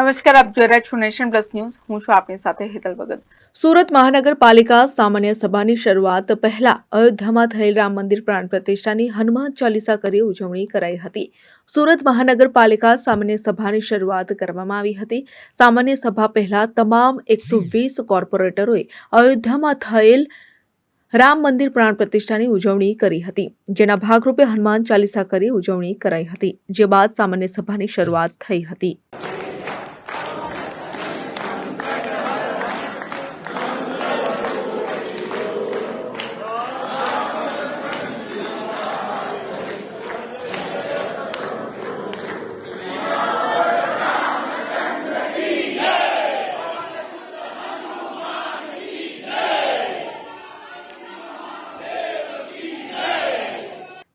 નમસ્કાર, આપ જોઈ રહ્યા છો નેશન પ્લસ ન્યૂઝ. હું છું આપની સાથે હેતલ ભગત. સુરત મહાનગરપાલિકા સામાન્ય સભાની શરૂઆત પહેલા અયોધ્યામાં થયેલ રામ મંદિર પ્રાણ પ્રતિષ્ઠાની હનુમાન ચાલીસા કરી ઉજવણી કરાઈ હતી. સુરત મહાનગરપાલિકા સામાન્ય સભાની શરૂઆત કરવામાં આવી હતી. સામાન્ય સભા પહેલા તમામ એકસો વીસ કોર્પોરેટરોએ અયોધ્યામાં થયેલ રામ મંદિર પ્રાણ પ્રતિષ્ઠાની ઉજવણી કરી હતી, જેના ભાગરૂપે હનુમાન ચાલીસા કરી ઉજવણી કરાઈ હતી, જે બાદ સામાન્ય સભાની શરૂઆત થઈ હતી.